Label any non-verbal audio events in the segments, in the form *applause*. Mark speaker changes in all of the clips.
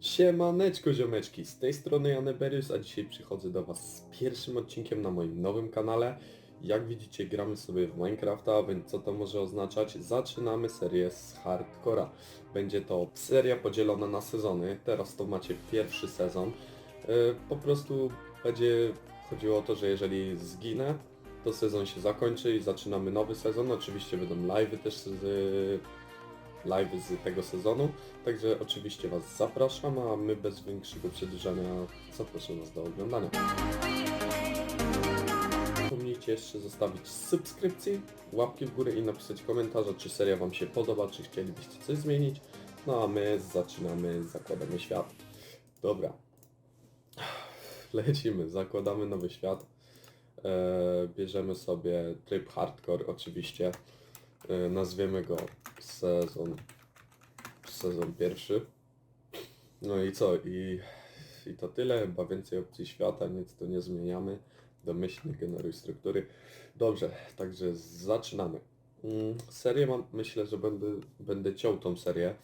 Speaker 1: Siemaneczko ziomeczki, z tej strony Janeberius, a dzisiaj przychodzę do Was z pierwszym odcinkiem na moim nowym kanale. Jak widzicie gramy sobie w Minecrafta, więc co to może oznaczać? Zaczynamy serię z Hardcora. Będzie to seria podzielona na sezony, teraz to macie pierwszy sezon. Yy, Po prostu będzie chodziło o to, że jeżeli zginę, to sezon się zakończy i zaczynamy nowy sezon. Oczywiście będą live'y też z live z tego sezonu. Także oczywiście Was zapraszam, a my bez większego przedłużania zapraszam Was do oglądania. Zapomnijcie jeszcze zostawić subskrypcji, łapki w górę i napisać komentarza, czy seria Wam się podoba, czy chcielibyście coś zmienić. No a my zaczynamy, zakładamy świat. Dobra. *sighs* Lecimy, zakładamy nowy świat. Eee, bierzemy sobie tryb hardcore oczywiście. Eee, nazwiemy go sezon sezon pierwszy. No i co? I, I to tyle, chyba więcej opcji świata, nic tu nie zmieniamy. Domyślnie generuj struktury. Dobrze, także zaczynamy. Mm, Serię mam, myślę, że będę, będę ciął tą serię.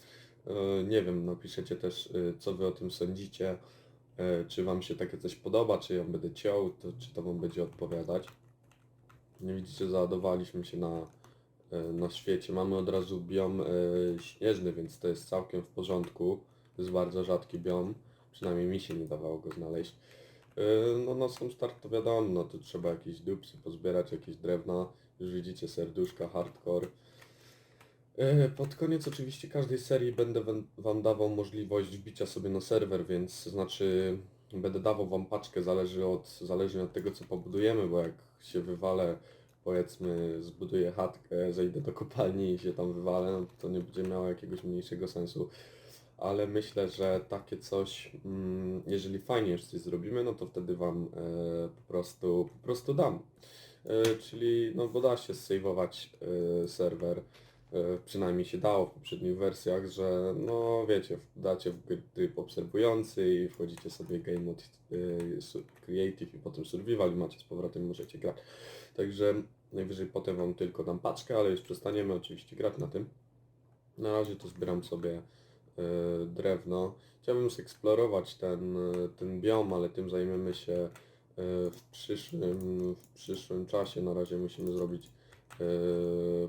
Speaker 1: E, Nie wiem, napiszecie też, e, co wy o tym sądzicie. E, Czy wam się takie coś podoba, czy ją będę ciął, to, czy to wam będzie odpowiadać. Nie widzicie, załadowaliśmy się na, e, na świecie. Mamy od razu biom e, śnieżny, więc to jest całkiem w porządku. To jest bardzo rzadki biom. Przynajmniej mi się nie dawało go znaleźć. E, No na sam start to wiadomo, no to trzeba jakieś dupsy pozbierać, jakieś drewna. Już widzicie serduszka, hardcore. E, Pod koniec oczywiście każdej serii będę wam- Wam dawał możliwość wbicia sobie na serwer, więc znaczy będę dawał Wam paczkę, zależy od, zależnie od tego co pobudujemy, bo jak się wywalę, powiedzmy zbuduję chatkę, zejdę do kopalni i się tam wywalę, no to nie będzie miało jakiegoś mniejszego sensu. Ale myślę, że takie coś, mm, jeżeli fajnie już coś zrobimy, no to wtedy Wam e, po prostu, po prostu dam. E, czyli, no bo da się sejwować e, serwer, przynajmniej się dało w poprzednich wersjach, że no wiecie, dacie w tryb obserwujący i wchodzicie sobie game mode creative i potem survival i macie z powrotem możecie grać. Także najwyżej potem Wam tylko dam paczkę, ale już przestaniemy oczywiście grać na tym. Na razie to zbieram sobie e, drewno. Chciałbym zeksplorować ten, e, ten biom, ale tym zajmiemy się e, w przyszłym, w przyszłym czasie. Na razie musimy zrobić e,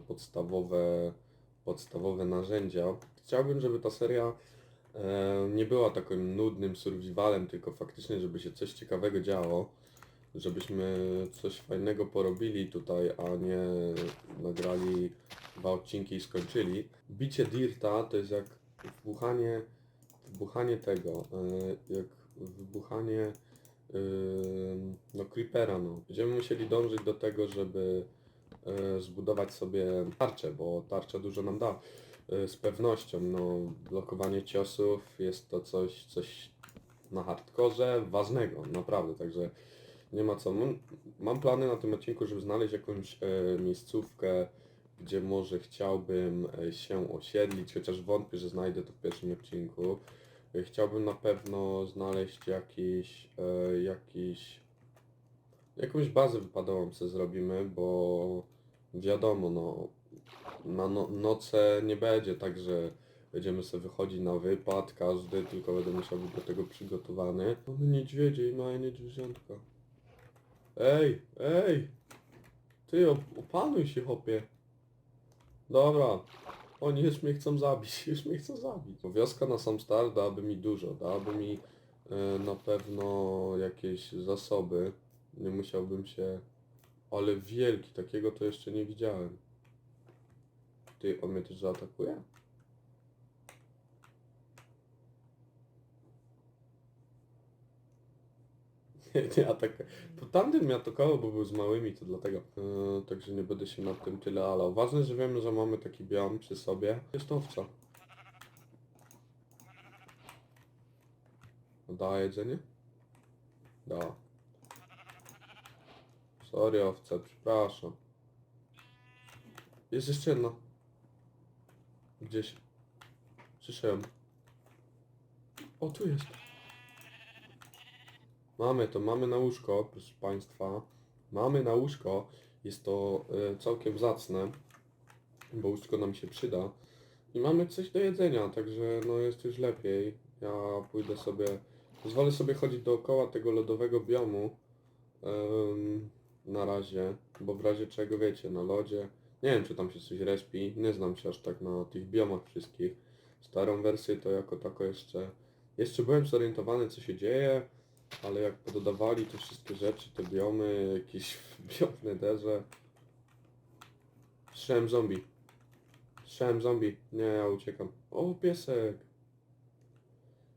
Speaker 1: podstawowe, podstawowe narzędzia. Chciałbym, żeby ta seria e, nie była takim nudnym survivalem, tylko faktycznie, żeby się coś ciekawego działo. Żebyśmy coś fajnego porobili tutaj, a nie nagrali dwa odcinki i skończyli. Bicie Dirta to jest jak wbuchanie, wbuchanie tego, e, jak wybuchanie e, no creepera, no. Będziemy musieli dążyć do tego, żeby e, zbudować sobie tarczę, bo tarcza dużo nam da. Z pewnością, no, blokowanie ciosów jest to coś, coś na hardkorze ważnego, naprawdę, także nie ma co. Mam, mam plany na tym odcinku, żeby znaleźć jakąś e, miejscówkę, gdzie może chciałbym e, się osiedlić, chociaż wątpię, że znajdę to w pierwszym odcinku. E, Chciałbym na pewno znaleźć jakiś, e, jakiś, jakąś bazę wypadową sobie zrobimy, bo wiadomo, no, na no, noce nie będzie tak, że będziemy sobie wychodzić na wypad, każdy, tylko będę musiał być do tego przygotowany. Mamy niedźwiedzie i małe niedźwiedziątka. Ej, ej! Ty, op- opanuj się, chłopie. Dobra. Oni już mnie chcą zabić, *laughs* już mnie chcą zabić. Bo wioska na sam start dałaby mi dużo, dałaby mi e, na pewno jakieś zasoby. Nie musiałbym się... Ale wielki, takiego to jeszcze nie widziałem. Ty, on mnie też zaatakuje? Nie, nie atak. Bo tamten mnie atakował, bo był z małymi, to dlatego. Yy, także nie będę się nad tym tyle alał. Ważne, że wiemy, że mamy taki biom przy sobie. Jest owca. Da jedzenie? Da. Sorry owce, przepraszam. Jest jeszcze jedna. Gdzieś. Słyszałem. O, tu jest. Mamy to, mamy na łóżko, proszę Państwa. Mamy na łóżko. Jest to e, całkiem zacne, bo łóżko nam się przyda. I mamy coś do jedzenia, także no jest już lepiej. Ja pójdę sobie, pozwolę sobie chodzić dookoła tego lodowego biomu na razie, bo w razie czego wiecie, na lodzie, nie wiem czy tam się coś respi, nie znam się aż tak na tych biomach wszystkich. Starą wersję to jako tako jeszcze, jeszcze byłem zorientowany co się dzieje, ale jak pododawali te wszystkie rzeczy, te biomy, jakieś *laughs* biom w nederze. Słyszałem zombie. Słyszałem zombie. Nie, ja uciekam. O, piesek.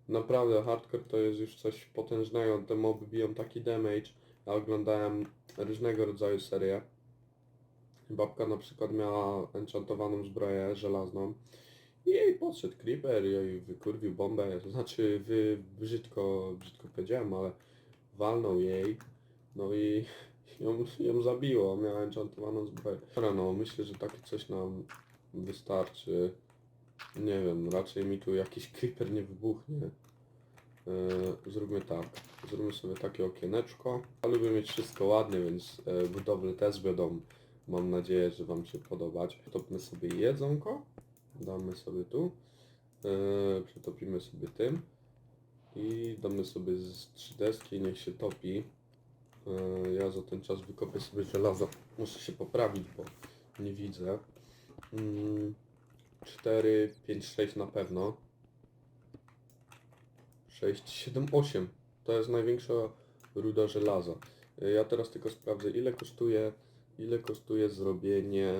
Speaker 1: Naprawdę, hardcore to jest już coś potężnego. Te moby biją taki damage. Ja oglądałem różnego rodzaju serie. Babka na przykład miała enchantowaną zbroję żelazną. I podszedł creeper i wykurwił bombę. To znaczy, wy brzydko, brzydko powiedziałem, ale walnął jej. No i *laughs* ją, ją zabiło. Miała enchantowaną zbroję. Dobra, no myślę, że takie coś nam wystarczy. Nie wiem, raczej mi tu jakiś creeper nie wybuchnie. E, zróbmy tak. Zróbmy sobie takie okieneczko. Ja lubię mieć wszystko ładnie, więc e, budowle też będą, mam nadzieję, że Wam się podobać. Topmy sobie jedzonko. Damy sobie tu. E, przetopimy sobie tym. I damy sobie z trzy deski, niech się topi. E, ja za ten czas wykopię sobie żelazo. Muszę się poprawić, bo nie widzę. Mm, 4, 5, 6 na pewno. 6, 7, 8. To jest największa ruda żelaza. Y, Ja teraz tylko sprawdzę ile kosztuje ile kosztuje zrobienie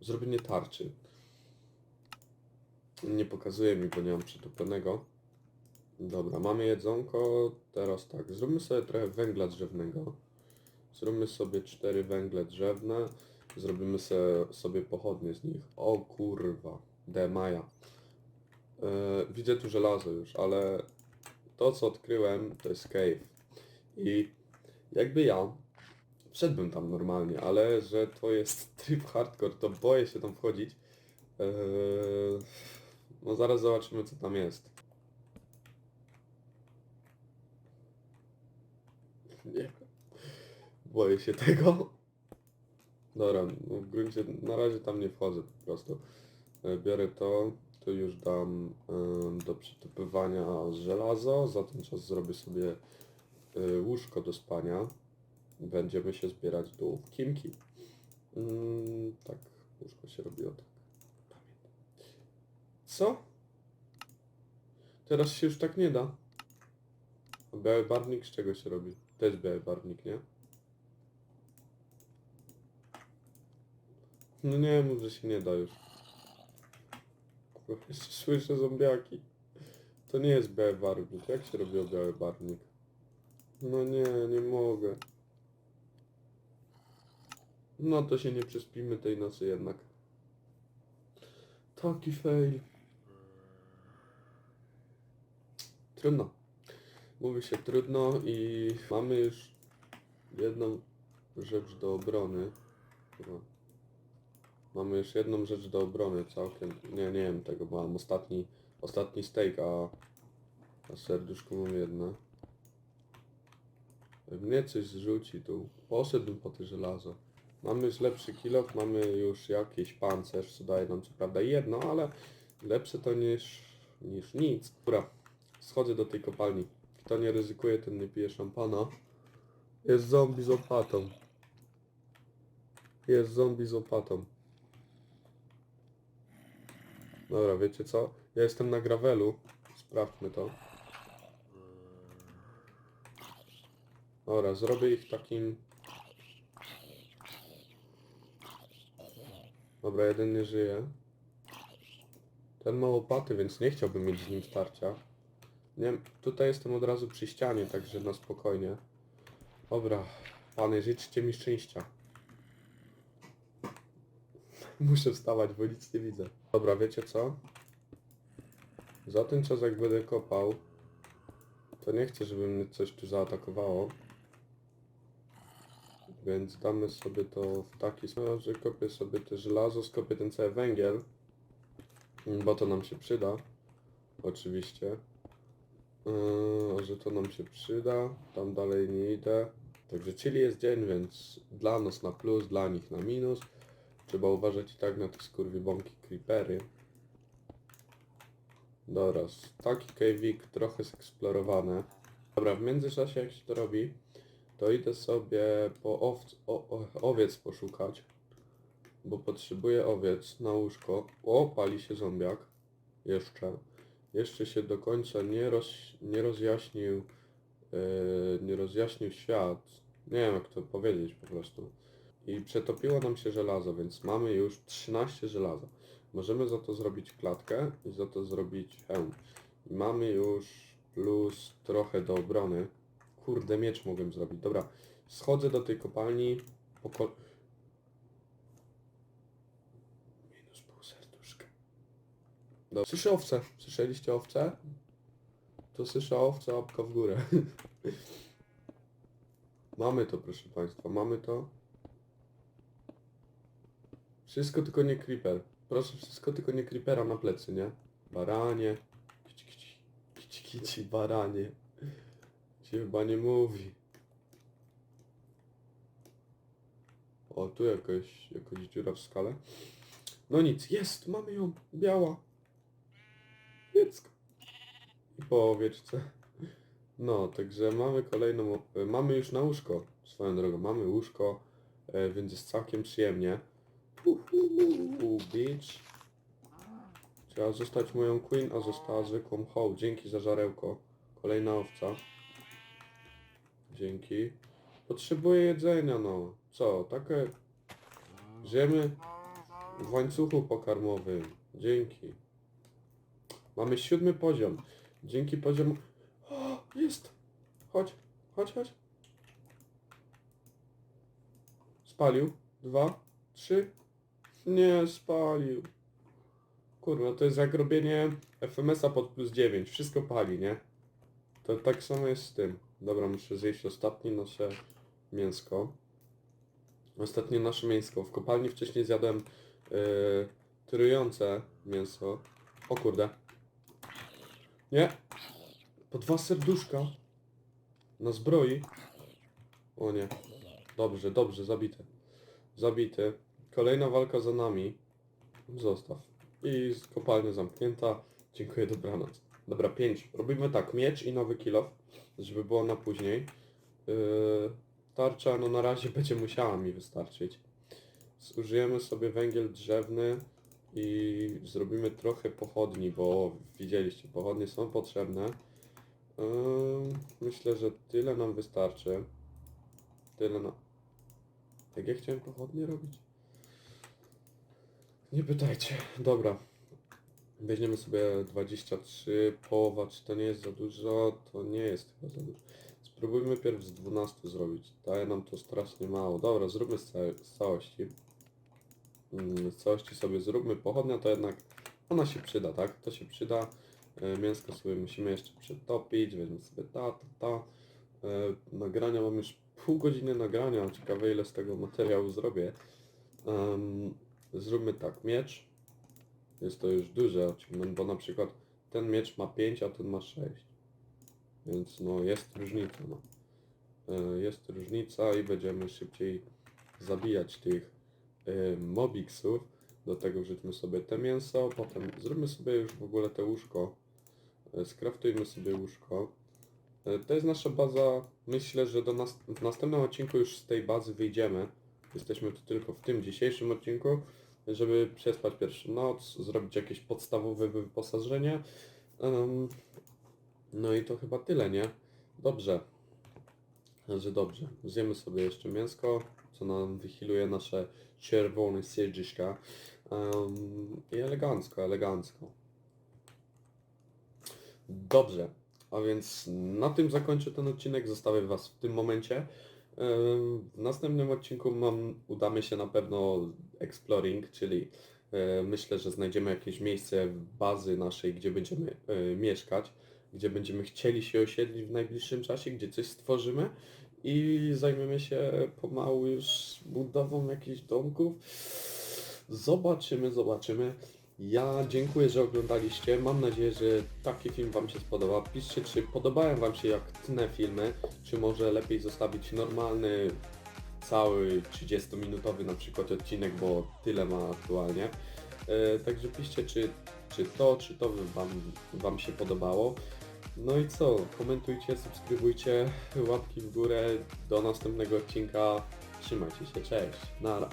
Speaker 1: zrobienie tarczy. Nie pokazuje mi, bo nie mam przytopionego. Dobra, mamy jedzonko. Teraz tak, zróbmy sobie trochę węgla drzewnego. Zróbmy sobie 4 węgle drzewne. Zrobimy se, sobie pochodnie z nich. O kurwa, Demaja. Yy, widzę tu żelazo już, ale to co odkryłem to jest cave. I jakby ja wszedłbym tam normalnie, ale że to jest *laughs* tryb hardcore, to boję się tam wchodzić. Yy, no zaraz zobaczymy co tam jest. Nie. Boję się tego. Dobra, no w gruncie na razie tam nie wchodzę po prostu. E, Biorę to, to już dam e, do przytopywania żelazo, za ten czas zrobię sobie e, łóżko do spania. Będziemy się zbierać do kimki. Mm, tak, łóżko się robiło tak. Co? Teraz się już tak nie da. A biały barwnik z czego się robi? Jest biały barwnik, nie? No nie mów, że się nie da już. *laughs* Jeszcze słyszę zombiaki. To nie jest biały barwnik. Jak się robiło biały barwnik? No nie, nie mogę. No to się nie przespimy tej nocy jednak. Taki fail. Trudno. Mówi się trudno i mamy już jedną rzecz do obrony. Mamy już jedną rzecz do obrony całkiem. Nie, nie wiem tego, bo mam ostatni, ostatni steak, a na serduszku mam jedno. Jak mnie coś zrzuci tu, poszedłbym po te żelazo. Mamy już lepszy kilok, mamy już jakiś pancerz, co daje nam co prawda jedno, ale lepsze to niż, niż nic. Dobra, schodzę do tej kopalni. Kto nie ryzykuje, ten nie pije szampana. Jest zombie z opatą. Jest zombie z opatą. Dobra, wiecie co? Ja jestem na gravelu. Sprawdźmy to. Dobra, zrobię ich takim... Dobra, jeden nie żyje. Ten ma łopaty, więc nie chciałbym mieć z nim starcia. Nie tutaj jestem od razu przy ścianie, także na spokojnie. Dobra, panie, życzcie mi szczęścia. *laughs* Muszę wstawać, bo nic nie widzę. Dobra, wiecie co? Za ten czas jak będę kopał, to nie chcę, żeby mnie coś tu zaatakowało. Więc damy sobie to w taki sposób, że kopię sobie te żelazo, skopię ten cały węgiel, bo to nam się przyda. Oczywiście. Yy, że to nam się przyda. Tam dalej nie idę. Także czyli jest dzień, więc dla nas na plus, dla nich na minus. Trzeba uważać i tak na te skurwibąki creepery. Dobra, taki cave'ik trochę zeksplorowany. Dobra, w międzyczasie jak się to robi, to idę sobie po owc, o, o, owiec poszukać, bo potrzebuję owiec na łóżko. O, pali się zombiak. Jeszcze. Jeszcze się do końca nie, roz, nie rozjaśnił, yy, nie rozjaśnił świat. Nie wiem jak to powiedzieć po prostu. I przetopiło nam się żelazo, więc mamy już 13 żelaza. Możemy za to zrobić klatkę i za to zrobić hełm. I mamy już plus trochę do obrony. Kurde, miecz mogłem zrobić. Dobra, schodzę do tej kopalni. Minus pół serduszka. Dobra. Słyszę owce. Słyszeliście owce? To słyszę owce, łapka w górę. *laughs* mamy to, proszę Państwa, mamy to. Wszystko tylko nie creeper. Proszę, wszystko tylko nie creepera na plecy, nie? Baranie. Kici, kici, kici, kici baranie. Się chyba nie mówi. O, tu jakaś, jakaś dziura w skale. No nic, jest, mamy ją, biała. Dziecko. I po owieczce. No, także mamy kolejną, e, mamy już na łóżko, swoją drogą, mamy łóżko, e, więc jest całkiem przyjemnie. Uhu, bitch. Trzeba zostać moją queen, a została zwykłą hoł. Dzięki za żarełko. Kolejna owca. Dzięki. Potrzebuję jedzenia, no. Co, takie... Żyjemy w łańcuchu pokarmowym. Dzięki. Mamy siódmy poziom. Dzięki poziomu... O, jest! Chodź, chodź, chodź. Spalił. Dwa, trzy. Nie, spalił. Kurwa, to jest jak robienie FMS-a pod plus 9. Wszystko pali, nie? To tak samo jest z tym. Dobra, muszę zjeść ostatnie nasze mięsko. Ostatnie nasze mięsko. W kopalni wcześniej zjadłem yy, trujące mięso. O kurde. Nie. Po dwa serduszka. Na zbroi. O nie. Dobrze, dobrze, zabity. Zabity. Kolejna walka za nami. Zostaw. I kopalnia zamknięta. Dziękuję, dobranoc. Dobra, 5. Robimy tak, miecz i nowy kilof, żeby było na później. Yy, tarcza, no na razie *laughs* będzie musiała mi wystarczyć. Zużyjemy sobie węgiel drzewny i zrobimy trochę pochodni, bo widzieliście, pochodnie są potrzebne. Myślę, że tyle nam wystarczy. Tyle na... Jak ja chciałem pochodnie robić? Nie pytajcie. Dobra. Weźmiemy sobie 23, połowa, czy to nie jest za dużo? To nie jest chyba za dużo. Spróbujmy pierw z 12 zrobić. Daje nam to strasznie mało. Dobra, zróbmy z całości. Mm, całości sobie zróbmy. Pochodnia to jednak, ona się przyda, tak? To się przyda. E, Mięsko sobie musimy jeszcze przetopić. Weźmy sobie ta, ta, ta. E, Nagrania mam już pół godziny nagrania. Ciekawe ile z tego materiału zrobię. Zróbmy tak, miecz. Jest to już duże achievement, bo na przykład ten miecz ma 5, a ten ma 6. Więc no jest różnica. No. E, Jest różnica i będziemy szybciej zabijać tych mobiksów. Do tego wrzućmy sobie te mięso, potem zróbmy sobie już w ogóle te łóżko. E, Skraftujmy sobie łóżko. E, To jest nasza baza. Myślę, że do nas w następnym odcinku już z tej bazy wyjdziemy. Jesteśmy tu tylko w tym dzisiejszym odcinku, żeby przespać pierwszą noc, zrobić jakieś podstawowe wyposażenie. No i to chyba tyle, nie? Dobrze. Że dobrze. Zjemy sobie jeszcze mięsko, co nam wychiluje nasze czerwone serduszka. Um, I elegancko, elegancko. Dobrze. A więc na tym zakończę ten odcinek. Zostawię Was w tym momencie. W następnym odcinku mam, udamy się na pewno exploring, czyli e, myślę, że znajdziemy jakieś miejsce bazy naszej, gdzie będziemy e, mieszkać, gdzie będziemy chcieli się osiedlić w najbliższym czasie, gdzie coś stworzymy i zajmiemy się pomału już budową jakichś domków. Zobaczymy, zobaczymy. Ja dziękuję, że oglądaliście. Mam nadzieję, że taki film Wam się spodoba. Piszcie, czy podobają Wam się jak tnę filmy, czy może lepiej zostawić normalny, cały 30-minutowy na przykład odcinek, bo tyle ma aktualnie. E, także piszcie, czy, czy to, czy to wam, wam się podobało. No i co, komentujcie, subskrybujcie, łapki w górę, do następnego odcinka, trzymajcie się, cześć, nara.